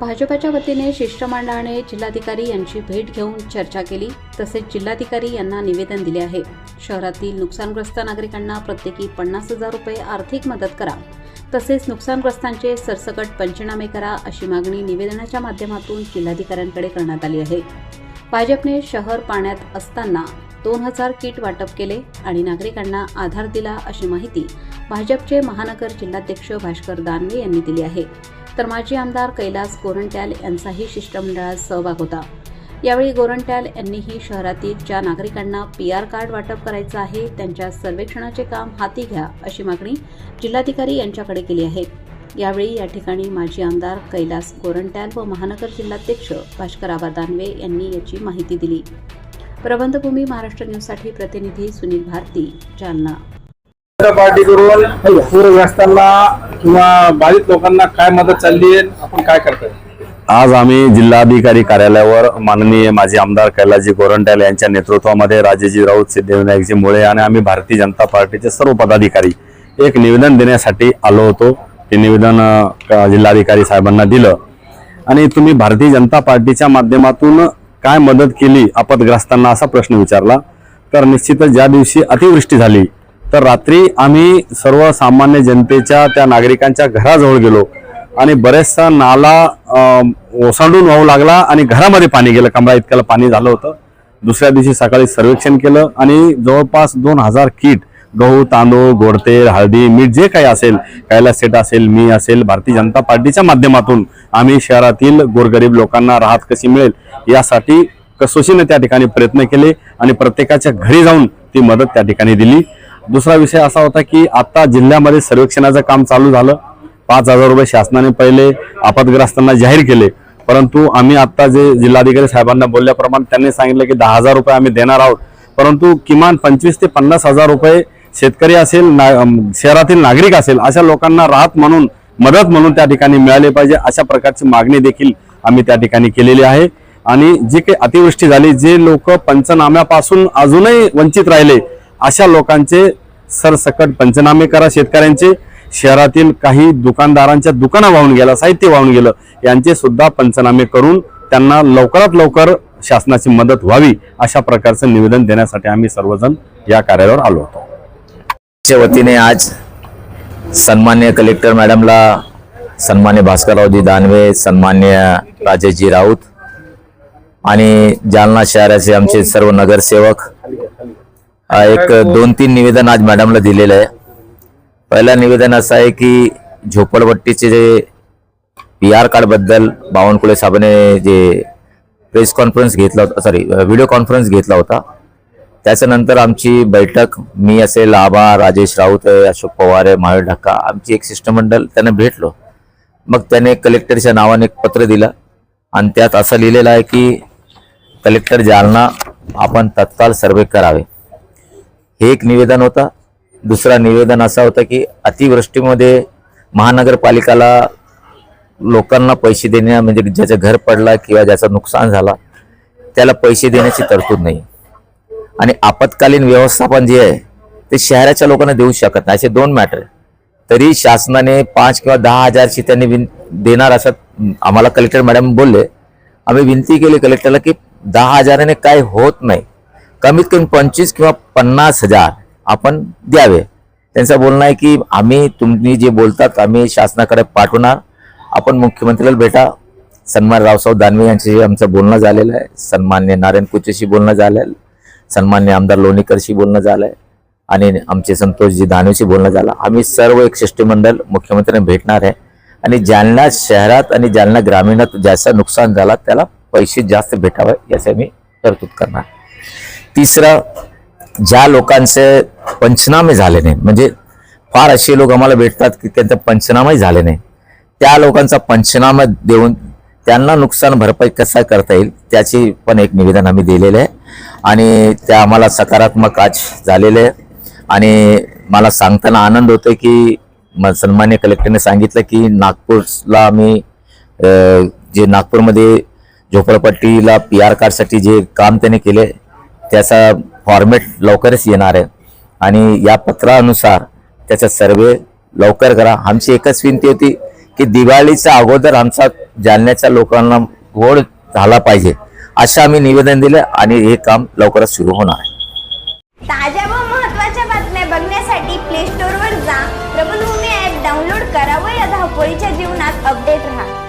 भाजपाच्या वतीने शिष्टमंडळाने जिल्हाधिकारी यांची भेट घेऊन चर्चा केली. तसेच जिल्हाधिकारी यांना निवेदन दिले आहे. शहरातील नुकसानग्रस्त नागरिकांना प्रत्येकी पन्नास हजार रुपये आर्थिक मदत करा. तसेच नुकसानग्रस्तांचे सरसकट पंचनामे करा अशी मागणी निवेदनाच्या माध्यमातून जिल्हाधिकाऱ्यांकडे करण्यात आली आहे. भाजपने शहर पाण्यात असताना दोन हजार किट वाटप केले आणि नागरिकांना आधार दिला अशी माहिती भाजपचे महानगर जिल्हाध्यक्ष भास्कर दानवे यांनी दिली आहे. तर माजी आमदार कैलास गोरंट्याल यांचाही शिष्टमंडळात सहभाग होता. यावेळी गोरंट्याल यांनीही शहरातील ज्या नागरिकांना पी आर कार्ड वाटप करायचं आहे त्यांच्या सर्वेक्षणाचे काम हाती घ्या अशी मागणी जिल्हाधिकारी यांच्याकडे केली आहे. यावेळी या ठिकाणी माजी आमदार कैलास गोरंट्याल व महानगर जिल्हाध्यक्ष भास्कर आबा दानवे यांनी याची माहिती दिली. प्रबंधभूमी महाराष्ट्र न्यूजसाठी प्रतिनिधी सुनील भारती जालना. पार्टीकडून पूरग्रस्तांना किंवा बाधित लोकांना काय मदत चालली आहे आपण काय करतोय? आज आम्ही जिल्हाधिकारी कार्यालयावर माननीय माजी आमदार कैलाजी गोरंट्याल यांच्या नेतृत्वामध्ये राजेजी राऊत सिद्धिविनायकजी मुळे आणि आम्ही भारतीय जनता पार्टीचे सर्व पदाधिकारी एक निवेदन देण्यासाठी आलो होतो. ते निवेदन जिल्हाधिकारी साहेबांना दिलं. आणि तुम्ही भारतीय जनता पार्टीच्या माध्यमातून काय मदत केली आपदग्रस्तांना असा प्रश्न विचारला तर निश्चितच ज्या दिवशी अतिवृष्टी झाली तर रात्री आम्ही सर्वसामान्य जनतेच्या त्या नागरिकांच्या घराजवळ गेलो आणि बरेचसा नाला ओसांडून वाहू लागला आणि घरामध्ये पाणी गेलं. कमरा इतक्याला पाणी झालं होतं. दुसऱ्या दिवशी सकाळी सर्वेक्षण केलं आणि जवळपास दोन हजार किट गहू तांदूळ गोडतेल हळदी मीठ जे काही असेल कैलास सेट असेल मी असेल भारतीय जनता पार्टीच्या माध्यमातून आम्ही शहरातील गोरगरीब लोकांना राहत कशी मिळेल यासाठी कसोशीने त्या ठिकाणी प्रयत्न केले आणि प्रत्येकाच्या घरी जाऊन ती मदत त्या ठिकाणी दिली. दुसरा विषय असा होता की आता जिल्ह्यामध्ये सर्वेक्षणाचं काम चालू झालं. पाच हजार रुपये शासनाने पहिले आपदग्रस्तांना जाहीर केले. परंतु आम्ही आता जे जिल्हाधिकारी साहेबांना बोलल्याप्रमाणे त्यांनी सांगितलं की दहा हजार रुपये आम्ही देणार आहोत. परंतु किमान पंचवीस ते पन्नास हजार रुपये शेतकरी असेल ना शहरातील नागरिक असेल अशा लोकांना राहत म्हणून मदत म्हणून त्या ठिकाणी मिळाली पाहिजे अशा प्रकारची मागणी देखील आम्ही त्या ठिकाणी केलेली आहे. आणि जी काही अतिवृष्टी झाली जे लोक पंचनाम्यापासून अजूनही वंचित राहिले अशा लोकांचे सरसकट पंचनामे करा. शेतकऱ्यांचे शहरातील काही दुकानदारांच्या दुकानं वाहून गेलं साहित्य वाहून गेलं यांचे सुद्धा पंचनामे करून त्यांना लवकरात लवकर शासनाची मदत व्हावी अशा प्रकारचं निवेदन देण्यासाठी आम्ही सर्वजण या कार्यालयावर आलो होतो. च्या वतीने आज सन्मान्य कलेक्टर मॅडमला सन्मान्य भास्कररावजी दानवे सन्मान्य राजेशजी राऊत आणि जालना शहराचे आमचे सर्व नगरसेवक एक दोन तीन निवेदन आज मॅडमला दिलेलं आहे. पहिलं निवेदन असं आहे की झोपडपट्टीचे जे पी आर कार्डबद्दल बावनकुळे साहेबांनी जे प्रेस कॉन्फरन्स घेतला होता सॉरी व्हिडिओ कॉन्फरन्स घेतला होता. त्याच्यानंतर आमची बैठक मी असेल आबा राजेश राऊत आहे, अशोक पवार आहे महावीर ढक्का आमची एक शिष्टमंडळ त्यांना भेटलो. मग त्याने कलेक्टरच्या नावाने एक पत्र दिलं. आणि त्यात असं लिहिलेलं आहे की कलेक्टर जालना आपण तत्काळ सर्वे करावे. हे एक निवेदन होता. दुसरा निवेदन असा होता की अतिवृष्टीमध्ये महानगरपालिकाला लोकांना पैसे देण्या म्हणजे ज्याचं घर पडला किंवा ज्याचं नुकसान झाला त्याला पैसे देण्याची तरतूद नाही. आणि आपत्कालीन व्यवस्थापन जे आहे ते शहराच्या लोकांना देऊ शकत नाही. असे दोन मॅटर तरी शासनाने पाच किंवा दहा हजारची त्यांनी विन देणार असं आम्हाला कलेक्टर मॅडम बोलले. आम्ही विनंती केली कलेक्टरला की दहा हजाराने काय होत नाही. कमीत कमी पंचवीस किंवा पन्नास हजार आपण द्यावे. त्यांचं बोलणं आहे की आम्ही तुम्ही जे बोलतात आम्ही शासनाकडे पाठवणार. आपण मुख्यमंत्र्याला भेटा. सन्मान रावसाहेब दानवे यांच्याशी आमचं बोलणं झालेलं आहे. सन्मान्य नारायण कुचेशी बोलणं झालं आहे सन्मान्य आमदार लोणीकरशी बोलणं झालं आहे आणि आमचे संतोषजी दानवेशी बोलणं झालं. आम्ही सर्व एक शिष्टमंडळ मुख्यमंत्र्यांना भेटणार आहे. आणि जालना शहरात आणि जालना ग्रामीणात ज्याचं नुकसान झाला त्याला पैसे जास्त भेटावे याचं मी तरतूद करणार. तिसरं ज्या लोकांचे पंचनामे झाले नाही म्हणजे फार असे लोक आम्हाला भेटतात की त्यांचा पंचनामाही झाले नाही त्या लोकांचा पंचनामा देऊन त्यांना नुकसान भरपाई कसा करता येईल त्याची पण एक निवेदन आम्ही दिलेलं आहे. आणि त्या आम्हाला सकारात्मक आज झालेले आहे. आणि मला सांगताना आनंद होतो की म- सन्मान्य कलेक्टरने सांगितलं की नागपूरला आम्ही जे नागपूरमध्ये झोपडपट्टीला पी आर कार्डसाठी जे काम त्याने केले त्याचा फॉर्मेट लवकरच येणार आहे. आणि या पत्रानुसार त्याचा सर्वे लवकर करा. आमची एकच विनंती होती की दिवाळीच्या अगोदर आमचा जालन्याच्या लोकांना गोड झाला पाहिजे असं आम्ही निवेदन दिलं आणि हे काम लवकरच सुरू होणार आहे. ताज्या व महत्त्वाच्या बातम्या बघण्यासाठी प्ले स्टोअरवर जा. प्रबलभूमी ऍप डाउनलोड करा व या धावपळीच्या जीवनात अपडेट राहा.